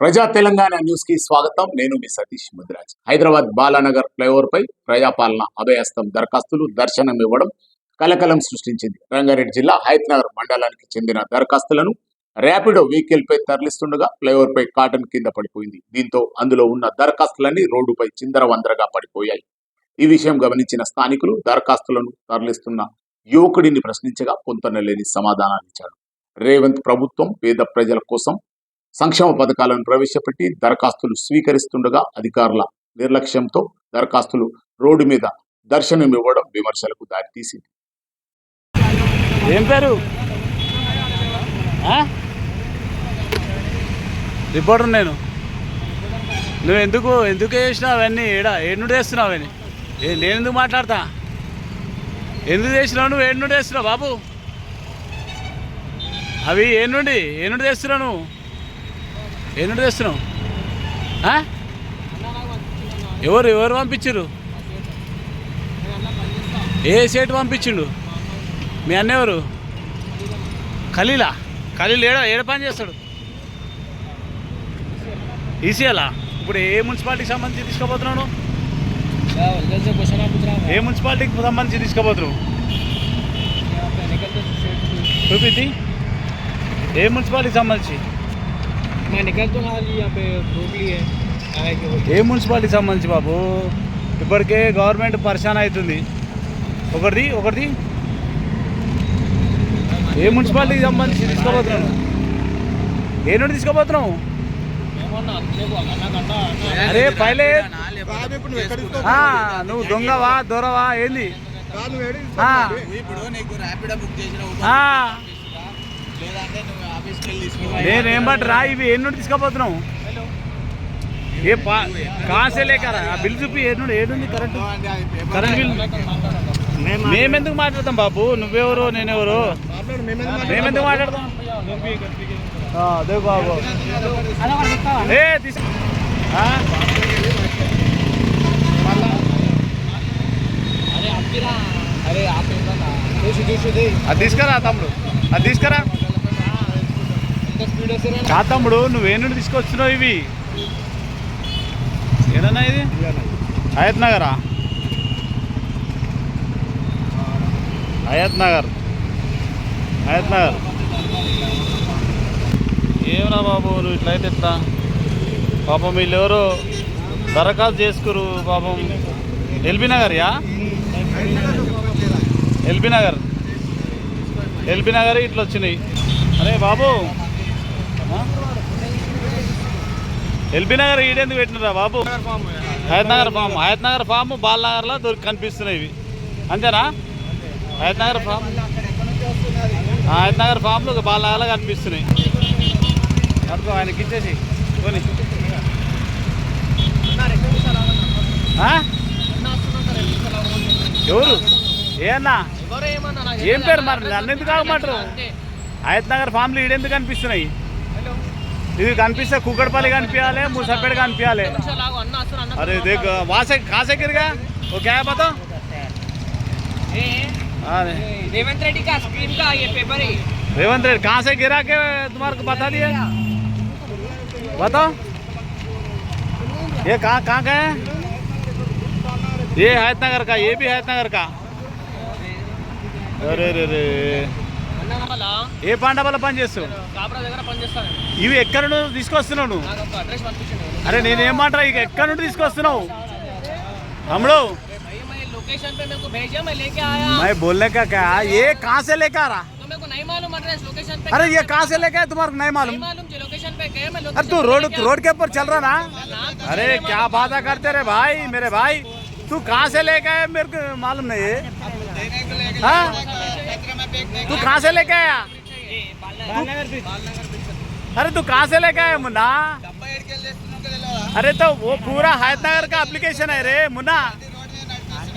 ప్రజా తెలంగాణ న్యూస్కి స్వాగతం. నేను మీ సతీష్ ముద్రాజ్. హైదరాబాద్ బాలానగర్ ఫ్లైఓవర్ పై ప్రజాపాలన అభయస్తం దరఖాస్తులు దర్శనం ఇవ్వడం కలకలం సృష్టించింది. రంగారెడ్డి జిల్లా హైత్నగర్ మండలానికి చెందిన దరఖాస్తులను ర్యాపిడో వెహికల్ పై తరలిస్తుండగా ఫ్లైఓవర్ పై కాటన్ కింద పడిపోయింది. దీంతో అందులో ఉన్న దరఖాస్తులన్నీ రోడ్డుపై చిందరవందరగా పడిపోయాయి. ఈ విషయం గమనించిన స్థానికులు దరఖాస్తులను తరలిస్తున్న యువకుడిని ప్రశ్నించగా పొంతనలేని సమాధానాలిచ్చాడు రేవంత్ ప్రభుత్వం పేద ప్రజల కోసం సంక్షేమ పథకాలను ప్రవేశపెట్టి దరఖాస్తులు స్వీకరిస్తుండగా అధికారుల నిర్లక్ష్యంతో దరఖాస్తులు రోడ్డు మీద దర్శనం ఇవ్వడం విమర్శలకు దారితీసింది. ఏం పేరు? ఆ? రిపోర్టర్ నేను. నువ్వు ఎందుకు ఎందుకు చేసినావు అవన్నీ? ఏడా ఏడు చేస్తున్నావు అవన్నీ? నేను ఎందుకు మాట్లాడతా? ఎందుకు చేసినావు నువ్వు? ఏడు వేస్తున్నావు బాబు? అవి ఏ నుండి చేస్తున్నావు నువ్వు? ఏంటంటే చేస్తున్నావు తెస్తున్నావు ఎవరు ఎవరు పంపించారు ఏ సేటు పంపించిండు? మీ అన్న ఎవరు? ఖలీలా? ఖలీలు ఏడా ఏడ పని చేస్తాడు? ఈసీఎలా? ఇప్పుడు ఏ మున్సిపాలిటీకి సంబంధించి తీసుకోబోతున్నాను ఏ మున్సిపాలిటీకి సంబంధించి తీసుకోబోతున్నావు చూపింది ఏ మున్సిపాలిటీకి సంబంధించి? ఏ మున్సిపాలిటీకి సంబంధించి బాబు? ఇప్పటికే గవర్నమెంట్ పరిశాన్ అవుతుంది. ఒకటిది ఒకటిది ఏ మున్సిపాలిటీకి సంబంధించి తీసుకుపోతున్నావు? ఏ నుండి గంట అరే పైలే. నువ్వు దొంగవా దొరవా ఏంది? ఆ, ఇప్పుడు నీకు ర్యాపిడో బుక్ చేసిన నేనేం బట్ రా ఇవి ఎన్ని నుండి ఏ పా కాసే లేకరా ఆ బిల్ చూపి ఏడు నుండి ఏడుంది కరెంట్ కరెంట్ బిల్ మేమెందుకు మాట్లాడతాం బాబు? నువ్వెవరు నేనెవరు? మేమెందుకు మాట్లాడతాం? అదే బాబు. ఏ తీసు అది తీసుకురా తమ్ముడు. అది తీసుకురా. కాతమ్ముడు స్పీడ్ నువ్వే నుండి తీసుకొచ్చినావు ఇవి? ఏదన్నా ఇది? హయత్ నగరా హయత్ నగర్ హయత్ నగర్ ఏమరా బాబు నువ్వు ఇట్లయితే ఎట్లా? పాపం వీళ్ళెవరు దరఖాస్తు చేసుకురు పాపం. ఎల్బీ నగర్ యా ఎల్బీ నగర్. ఎల్బీ నగర్ ఇట్లా వచ్చినాయి అరే బాబు ఎల్బీ నగర్ ఈడెందుకు పెట్టినరా బాబు? Hayath Nagar form. Hayath Nagar form ball నగర్లో దొరికి కనిపిస్తున్నాయి ఇవి. అంతేనా? హయత్ నగర్ ఫామ్. హయత్ నగర్ ఫామ్లు బాల్ నగర్లో కనిపిస్తున్నాయి. ఆయనకి ఇచ్చేసి. కొని? ఎవరు? ఏ అన్నా? ఏం పేరు మరి? నన్ను ఎందుకు ఆగమంటారు? హయత్ నగర్ ఫామ్లు ఈడెందుకు కనిపిస్తున్నాయి? ఇది కనిపిస్తే కుక్కడపల్లి కనిపించాలి ముసపేట కనిపించాలి అన్న వస్తున్నా అన్న अरे देख वहाँ से कहाँ से गिर गया वो क्या है बताओ ए, अरे रेवंत रेड्डी का स्क्रीन का ये पेपर है रेवंत रेड्डी कहाँ से गिरा के तुम्हारे को बता दिया बताओ ये कहाँ कहाँ का है ये हैत नगर का ये भी हैत नगर का అరే రే రే అన్న వల్ల ఏ పాండవల పని చేస్తావు కాపరా దగ్గర పనిచేస్తాను ఇవి ఎక్కడ నుండి తీసుకొస్తున్నావు నువ్వు నాకు ఒక అడ్రస్ పంపించండి అరే నేనేమంటా ఇక ఎక్కడ నుండి తీసుకొస్తున్నావు తమ్ముడు भाई मैं लोकेशन पे मेरे को भेजा मैं लेके आया मैं बोलने का क्या ये कहाँ से लेकर आ रहा तो मेरे को नहीं मालूम एड्रेस लोकेशन पे अरे ये कहाँ से लेके आए तुम्हारे को नहीं नहीं मालूम मालूम जो लोकेशन पे गए मैं अरे तू रोड रोड के ऊपर चल रहा ना अरे क्या बात करते रे भाई मेरे भाई तू कहाँ से लेके आया मेरे को मालूम नहीं है हाँ? तू कहाँ से लेके आया अरे तू कहाँ से लेके आया मुन्ना డబ్బా ఎడికెళ్ళి తెస్తున్నావు కదా తెలియదా? अरे तो वो पूरा हैदनगर का अप्लिकेशन है रे मुन्ना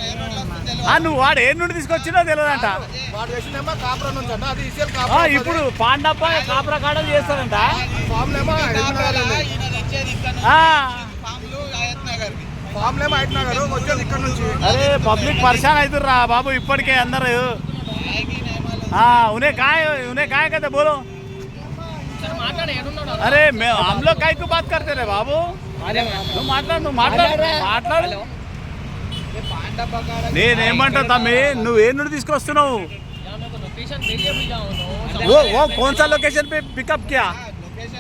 ఏ రోడ్లో వస్తుందో తెలియదా? ఆ, నువ్వు వాడు ఏ నుండి తీసుకొచ్చినా తెలియదంట వాడు వేసిందేమో కాపురా నుంచి అంట అది ఇసేల్ ఆ, ఇప్పుడు పాండప్ప కాపురా కాడలు చేస్తారంట ఫామ్లేమో ఈయన తెచ్చేది ఇక్కడ నుంచి ఆ, ఫామ్లు ఆయత్ నగర్కి ఫామ్లేమో ఆయత్ నగర్ వచ్చేది ఇక్కడ నుంచి అరే పబ్లిక్ పరేషాన్ అవుతుర్రా బాబు ఇప్పటికే అందరు ఆ, ఉనే కాయ ఉనే కాయ కదా బోలో సరే మాట్లాడు ఏడున్నా అరే మేము హమ్లో కైకు బాత్ కర్తే రే బాబు నువ్వు మాట్లాడు నువ్వు మాట్లాడు మాట్లాడు ये पान डब्बा का నేనేమంటా తమ్మి నువ్వు ఏ నుండి తీసుకొస్తున్నావు यहाँ मेरे को लोकेशन भेजिए भी जाओ नो वो वो कौन सा लोकेशन पे पिकअप किया లొకేషన్ బిజానా నువ్వు ఏడికి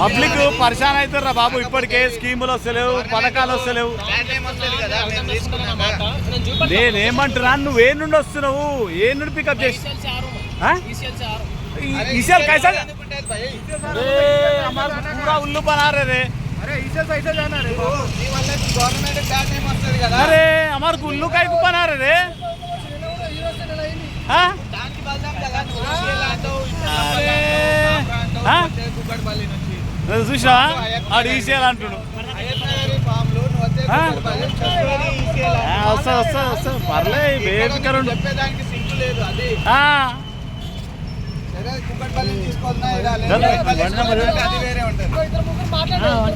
పబ్లిక్ పరిశాన్ అవుతారు రా బాబు ఇప్పటికే? స్కీములు వస్తలేవు పథకాలు వస్తలేవు. నేనేమంటున్నా నువ్వు ఏ నుండి వస్తున్నావు? ఏ నుండి పికప్ చేసి? ఉల్లు అరే ఉల్లు కైకు పనారే నువ్వు ఆడు అంటుడు వస్తా వస్తా వస్తా. పర్లే అది.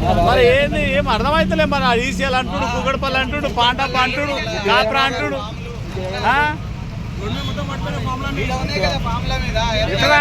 అది మరి ఏంది ఏం అర్థమైతలే మరి ఈసీఎల్ అంటుడు కుగడపల్లి అంటుడు పాండప్ప అంటుడు కాపురా అంటుడు. ఎక్కడా?